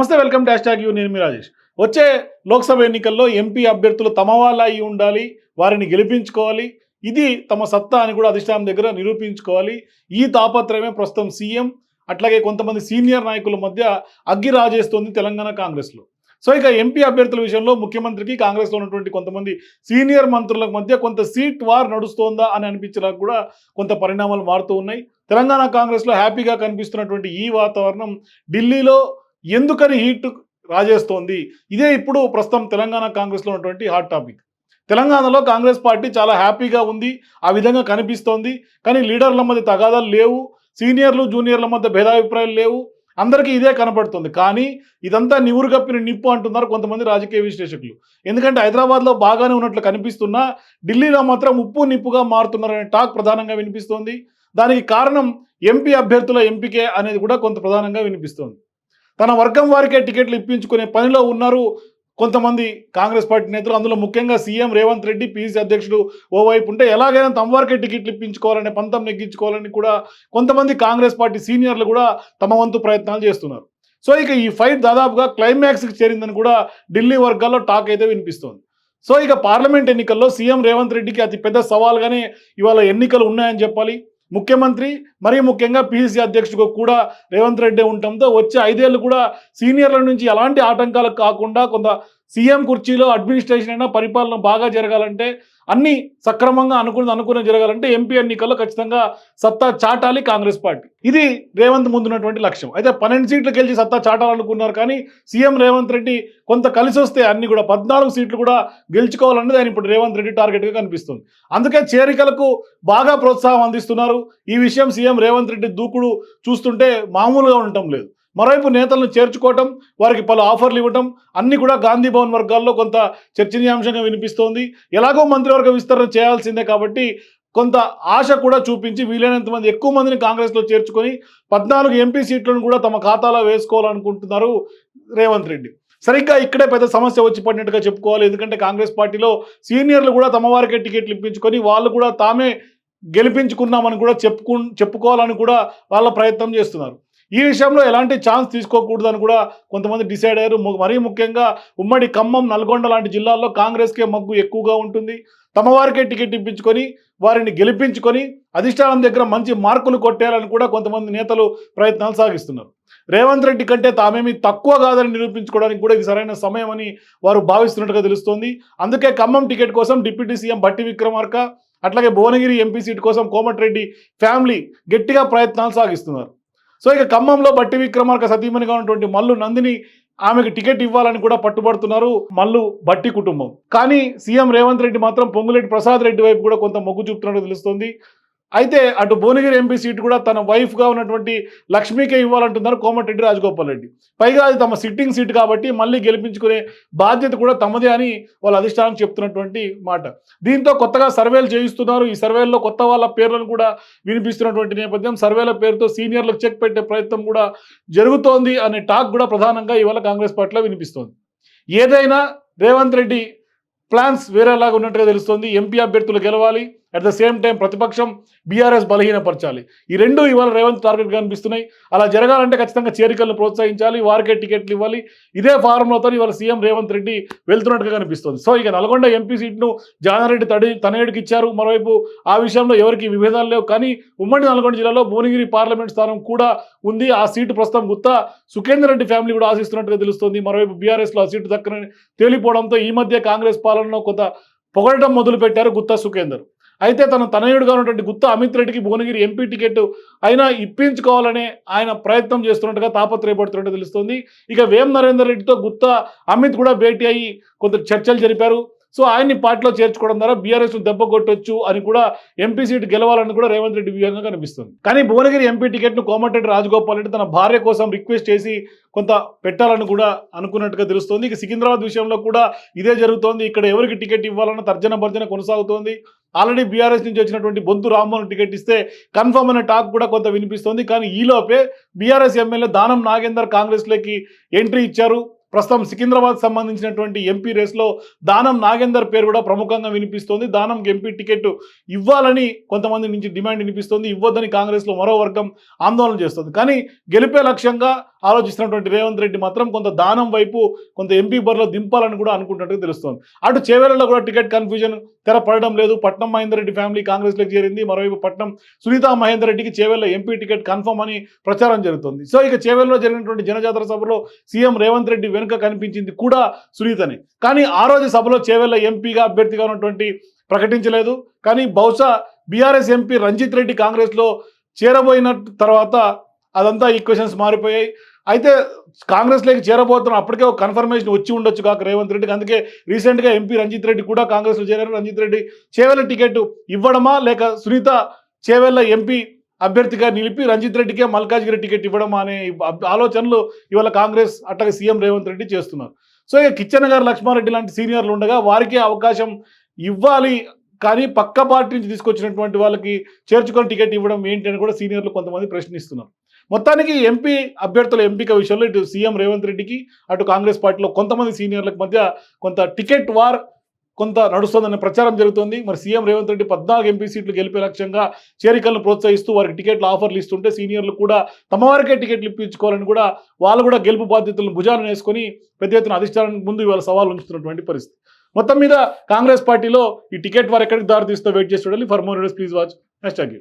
నమస్తే welcome dash hash you. నేను మీ రాజేష్. వచ్చే లోక్సభ ఎన్నికల్లో ఎంపీ అభ్యర్థులు తమ వాళ్ళ అయి ఉండాలి వారిని గెలిపించుకోవాలి. ఇది తమ సత్తా అని కూడా అధిష్టానం దగ్గర నిరూపించుకోవాలి. ఈ తాపత్రయమే ప్రస్తుతం సీఎం అట్లాగే కొంతమంది సీనియర్ నాయకుల మధ్య అగ్గి రాజేస్తోంది తెలంగాణ కాంగ్రెస్లో. సో ఇక ఎంపీ అభ్యర్థుల విషయంలో ముఖ్యమంత్రికి కాంగ్రెస్లో ఉన్నటువంటి కొంతమంది సీనియర్ మంత్రుల మధ్య కొంత సీట్ వార్ నడుస్తోందా అని అనిపించడానికి కూడా కొంత పరిణామాలు మారుతూ ఉన్నాయి. తెలంగాణ కాంగ్రెస్లో హ్యాపీగా కనిపిస్తున్నటువంటి ఈ వాతావరణం ఢిల్లీలో ఎందుకని హీట్ రాజేస్తోంది? ఇదే ఇప్పుడు ప్రస్తుతం తెలంగాణ కాంగ్రెస్లో ఉన్నటువంటి హాట్ టాపిక్. తెలంగాణలో కాంగ్రెస్ పార్టీ చాలా హ్యాపీగా ఉంది ఆ విధంగా కనిపిస్తోంది కానీ లీడర్ల మధ్య తగాదాలు లేవు సీనియర్లు జూనియర్ల మధ్య భేదాభిప్రాయాలు లేవు అందరికీ ఇదే కనపడుతుంది. కానీ ఇదంతా నివురు కప్పిన నిప్పు అంటున్నారు కొంతమంది రాజకీయ విశ్లేషకులు. ఎందుకంటే హైదరాబాద్లో బాగానే ఉన్నట్లు కనిపిస్తున్నా ఢిల్లీలో మాత్రం ఉప్పు నిప్పుగా మారుతున్నారనే టాక్ ప్రధానంగా వినిపిస్తోంది. దానికి కారణం ఎంపీ అభ్యర్థుల ఎంపికే అనేది కూడా కొంత ప్రధానంగా వినిపిస్తోంది. తన వర్గం వారికే టికెట్లు ఇప్పించుకునే పనిలో ఉన్నారు కొంతమంది కాంగ్రెస్ పార్టీ నేతలు. అందులో ముఖ్యంగా సీఎం రేవంత్ రెడ్డి పీసీసీ అధ్యక్షుడు ఓవైపు ఉంటే ఎలాగైనా తమ వారికే టికెట్లు ఇప్పించుకోవాలని పంతం నెగ్గించుకోవాలని కూడా కొంతమంది కాంగ్రెస్ పార్టీ సీనియర్లు కూడా తమ వంతు ప్రయత్నాలు చేస్తున్నారు. సో ఇక ఈ ఫైట్ దాదాపుగా క్లైమాక్స్కి చేరిందని కూడా ఢిల్లీ వర్గాల్లో టాక్ అయితే వినిపిస్తోంది. సో ఇక పార్లమెంట్ ఎన్నికల్లో సీఎం రేవంత్ రెడ్డికి అతి పెద్ద సవాల్గానే ఇవాళ ఎన్నికలు ఉన్నాయని చెప్పాలి. ముఖ్యమంత్రి మరీ ముఖ్యంగా పిసిసి అధ్యక్షుడు కూడా రేవంత్ రెడ్డి ఉండటంతో వచ్చే ఐదేళ్ళు కూడా సీనియర్ల నుంచి ఎలాంటి ఆటంకాలకు కాకుండా కొంత సీఎం కుర్చీలో అడ్మినిస్ట్రేషన్ అయినా పరిపాలన బాగా జరగాలంటే అన్ని సక్రమంగా అనుకున్నది అనుకున్న జరగాలంటే ఎంపీ ఎన్నికల్లో ఖచ్చితంగా సత్తా చాటాలి కాంగ్రెస్ పార్టీ. ఇది రేవంత్ ముందున్నటువంటి లక్ష్యం. అయితే పన్నెండు సీట్లు గెలిచి సత్తా చాటాలనుకున్నారు కానీ సీఎం రేవంత్ రెడ్డి కొంత కలిసి వస్తే అన్ని కూడా పద్నాలుగు సీట్లు కూడా గెలుచుకోవాలన్నది ఆయన ఇప్పుడు రేవంత్ రెడ్డి టార్గెట్గా కనిపిస్తుంది. అందుకే చేరికలకు బాగా ప్రోత్సాహం అందిస్తున్నారు. ఈ విషయం సీఎం రేవంత్ రెడ్డి దూకుడు చూస్తుంటే మామూలుగా ఉండటం లేదు. మరోవైపు నేతలను చేర్చుకోవటం వారికి పలు ఆఫర్లు ఇవ్వటం అన్ని కూడా గాంధీ భవన్ వర్గాల్లో కొంత చర్చనీయాంశంగా వినిపిస్తోంది. ఎలాగో మంత్రివర్గ విస్తరణ చేయాల్సిందే కాబట్టి కొంత ఆశ కూడా చూపించి వీలైనంత మంది ఎక్కువ మందిని కాంగ్రెస్లో చేర్చుకొని పద్నాలుగు ఎంపీ సీట్లను కూడా తమ ఖాతాలో వేసుకోవాలనుకుంటున్నారు రేవంత్ రెడ్డి. సరిగ్గా ఇక్కడే పెద్ద సమస్య వచ్చి పడినట్టుగా చెప్పుకోవాలి. ఎందుకంటే కాంగ్రెస్ పార్టీలో సీనియర్లు కూడా తమ వారికే టికెట్లు ఇప్పించుకొని వాళ్ళు కూడా తామే గెలిపించుకున్నామని కూడా చెప్పుకు చెప్పుకోవాలని కూడా వాళ్ళ ప్రయత్నం చేస్తున్నారు. ఈ విషయంలో ఎలాంటి ఛాన్స్ తీసుకోకూడదని కూడా కొంతమంది డిసైడ్ అయ్యారు. మరీ ముఖ్యంగా ఉమ్మడి ఖమ్మం నల్గొండ లాంటి జిల్లాల్లో కాంగ్రెస్కే మగ్గు ఎక్కువగా ఉంటుంది. తమ వారికే టికెట్ ఇప్పించుకొని వారిని గెలిపించుకొని అధిష్టానం దగ్గర మంచి మార్కులు కొట్టేయాలని కూడా కొంతమంది నేతలు ప్రయత్నాలు సాగిస్తున్నారు. రేవంత్ రెడ్డి కంటే తామేమి తక్కువ కాదని నిరూపించుకోవడానికి కూడా ఇది సరైన సమయం అని వారు భావిస్తున్నట్టుగా తెలుస్తోంది. అందుకే ఖమ్మం టికెట్ కోసం డిప్యూటీ సీఎం బట్టి విక్రమార్క అట్లాగే భువనగిరి ఎంపీ సీట్ కోసం కోమటిరెడ్డి ఫ్యామిలీ గట్టిగా ప్రయత్నాలు సాగిస్తున్నారు. సో ఇక ఖమ్మంలో బట్టి విక్రమార్క సతీమణిగా ఉన్నటువంటి మల్లు నందిని ఆమెకు టికెట్ ఇవ్వాలని కూడా పట్టుబడుతున్నారు మల్లు బట్టి కుటుంబం. కానీ సీఎం రేవంత్ రెడ్డి మాత్రం పొంగులేటి ప్రసాద్ రెడ్డి వైపు కూడా కొంత మొగ్గు చూపుతున్నట్టు తెలుస్తుంది. అయితే అటు భువనగిరి ఎంపీ సీట్ కూడా తన వైఫ్గా ఉన్నటువంటి లక్ష్మీకే ఇవ్వాలంటున్నారు కోమటిరెడ్డి రాజగోపాల్ రెడ్డి. పైగా అది తమ సిట్టింగ్ సీట్ కాబట్టి మళ్ళీ గెలిపించుకునే బాధ్యత కూడా తమదే అని వాళ్ళ అధిష్టానం చెప్తున్నటువంటి మాట. దీంతో కొత్తగా సర్వేలు చేయిస్తున్నారు. ఈ సర్వేల్లో కొత్త వాళ్ళ పేర్లను కూడా వినిపిస్తున్నటువంటి నేపథ్యం సర్వేల పేరుతో సీనియర్లకు చెక్ పెట్టే ప్రయత్నం కూడా జరుగుతోంది అనే టాక్ కూడా ప్రధానంగా ఇవాళ కాంగ్రెస్ పార్టీలో వినిపిస్తోంది. ఏదైనా రేవంత్ రెడ్డి ప్లాన్స్ వేరేలాగా ఉన్నట్టుగా తెలుస్తోంది. ఎంపీ అభ్యర్థులు గెలవాలి. అట్ ద సేమ్ టైం ప్రతిపక్షం బీఆర్ఎస్ బలహీనపరచాలి. ఈ రెండు ఇవాళ రేవంత్ టార్గెట్గా కనిపిస్తున్నాయి. అలా జరగాలంటే ఖచ్చితంగా చేరికలను ప్రోత్సహించాలి వారికే టికెట్లు ఇవ్వాలి. ఇదే ఫారంలోతో ఇవాళ సీఎం రేవంత్ రెడ్డి వెళ్తున్నట్టుగా కనిపిస్తుంది. సో ఇక నల్గొండ ఎంపీ సీట్ను జానారెడ్డి తడి తనయుడికి ఇచ్చారు. మరోవైపు ఆ విషయంలో ఎవరికి విభేదాలు లేవు. కానీ ఉమ్మడి నల్గొండ జిల్లాలో భువనగిరి పార్లమెంట్ స్థానం కూడా ఉంది. ఆ సీటు ప్రస్తుతం గుత్తా సుఖేందర్ రెడ్డి ఫ్యామిలీ కూడా ఆశిస్తున్నట్టుగా తెలుస్తుంది. మరోవైపు బీఆర్ఎస్లో ఆ సీటు దక్కనని తేలిపోవడంతో ఈ మధ్య కాంగ్రెస్ పాలనలో కొంత పొగడటం మొదలుపెట్టారు గుత్తా సుఖేందర్. అయితే తన తనయుడుగా ఉన్నటువంటి గుత్తా అమిత్ రెడ్డికి భువనగిరి ఎంపీ టికెట్ అయినా ఇప్పించుకోవాలనే ఆయన ప్రయత్నం చేస్తున్నట్టుగా తాపత్రయపడుతున్నట్టు తెలుస్తుంది. ఇక వేం నరేందర్ రెడ్డితో గుత్తా అమిత్ కూడా భేటీ అయ్యి కొంత చర్చలు జరిపారు. సో ఆయన్ని పార్టీలో చేర్చుకోవడం ద్వారా బీఆర్ఎస్ దెబ్బ కొట్టొచ్చు అని కూడా ఎంపీ సీట్ గెలవాలని కూడా రేవంత్ రెడ్డి వ్యూహంగా కనిపిస్తుంది. కానీ భువనగిరి ఎంపీ టికెట్ను కోమటిరెడ్డి రాజగోపాల్ రెడ్డి తన భార్య కోసం రిక్వెస్ట్ చేసి కొంత పెట్టాలని కూడా అనుకున్నట్టుగా తెలుస్తోంది. ఇక సికింద్రాబాద్ విషయంలో కూడా ఇదే జరుగుతోంది. ఇక్కడ ఎవరికి టికెట్ ఇవ్వాలన్న తర్జన భర్జన కొనసాగుతోంది. ఆల్రెడీ బీఆర్ఎస్ నుంచి వచ్చినటువంటి బొంతు రామ్మోహన్ టికెట్ ఇస్తే కన్ఫర్మ్ అనే టాక్ కూడా కొంత వినిపిస్తోంది. కానీ ఈలోపే బీఆర్ఎస్ ఎమ్మెల్యే దానం నాగేందర్ కాంగ్రెస్లోకి ఎంట్రీ ఇచ్చారు. ప్రస్తుతం సికింద్రాబాద్ సంబంధించినటువంటి ఎంపీ రేస్లో దానం నాగేందర్ పేరు కూడా ప్రముఖంగా వినిపిస్తోంది. దానం ఎంపీ టికెట్ ఇవ్వాలని కొంతమంది నుంచి డిమాండ్ వినిపిస్తోంది. ఇవ్వద్దని కాంగ్రెస్లో మరో వర్గం ఆందోళన చేస్తుంది. కానీ గెలిపే లక్ష్యంగా ఆలోచిస్తున్నటువంటి రేవంత్ రెడ్డి మాత్రం కొంత దానం వైపు కొంత ఎంపీ బరిలో దింపాలని కూడా అనుకుంటున్నట్టు తెలుస్తోంది. అటు చేవేళ్ళలో కూడా టికెట్ కన్ఫ్యూజన్ తెర పడడం లేదు. పట్నం మహేందర్ రెడ్డి ఫ్యామిలీ కాంగ్రెస్లోకి చేరింది. మరోవైపు పట్నం సునీతా మహేందర్ రెడ్డికి ఎంపీ టికెట్ కన్ఫర్మ్ అని ప్రచారం జరుగుతుంది. సో ఇక చేవేళ్ళలో జరిగినటువంటి జనజాతర సభలో సీఎం రేవంత్ రెడ్డి వెనుక కనిపించింది కూడా సునీతని. కానీ ఆ రోజు సభలో చేవేళ్ళ ఎంపీగా అభ్యర్థిగా ఉన్నటువంటి ప్రకటించలేదు. కానీ బహుశా బీఆర్ఎస్ ఎంపీ రంజిత్ రెడ్డి కాంగ్రెస్లో చేరబోయిన తర్వాత అదంతా ఈక్వెషన్స్ మారిపోయాయి. అయితే కాంగ్రెస్లోకి చేరబోతున్న. అప్పటికే ఒక కన్ఫర్మేషన్ వచ్చి ఉండొచ్చు కాక రేవంత్ రెడ్డికి. అందుకే రీసెంట్గా ఎంపీ రంజిత్ రెడ్డి కూడా కాంగ్రెస్లో చేరారు. రంజిత్ రెడ్డి చేవెళ్ళ టికెట్ ఇవ్వడమా లేక సునీత చేవెళ్ళ ఎంపీ అభ్యర్థిగా నిలిపి రంజిత్ రెడ్డికే మల్కాజ్గిరి టికెట్ ఇవ్వడం అనే ఆలోచనలు ఇవాళ కాంగ్రెస్ అట్టగా సీఎం రేవంత్ రెడ్డి చేస్తున్నారు. సో ఇక కిచ్చెన్ గారు లక్ష్మారెడ్డి లాంటి సీనియర్లు ఉండగా వారికి అవకాశం ఇవ్వాలి కానీ పక్క పార్టీ నుంచి తీసుకొచ్చినటువంటి వాళ్ళకి చేర్చుకొని టికెట్ ఇవ్వడం ఏంటి అని కూడా సీనియర్లు కొంతమంది ప్రశ్నిస్తున్నారు. మొత్తానికి ఎంపీ అభ్యర్థుల ఎంపిక విషయంలో ఇటు సీఎం రేవంత్ రెడ్డికి అటు కాంగ్రెస్ పార్టీలో కొంతమంది సీనియర్లకు మధ్య కొంత టికెట్ వార్ కొంత నడుస్తుందనే ప్రచారం జరుగుతుంది. మరి సీఎం రేవంత్ రెడ్డి పద్నాలుగు ఎంపీ సీట్లు గెలిపే లక్ష్యంగా చేరికలను ప్రోత్సహిస్తూ వారికి టికెట్లు ఆఫర్లు ఇస్తుంటే సీనియర్లు కూడా తమ వారికే టికెట్లు ఇప్పించుకోవాలని కూడా వాళ్ళు కూడా గెలుపు బాధ్యతలను భుజాలను వేసుకొని పెద్ద ఎత్తున అధిష్టానానికి ముందు ఇవాళ సవాల్ ఉంచుతున్నటువంటి పరిస్థితి. మొత్తం మీద కాంగ్రెస్ పార్టీలో ఈ టికెట్ వారు ఎక్కడికి దారి తీస్తో వెయిట్ చేసి చూడాలి for more please watch next అగ్యూ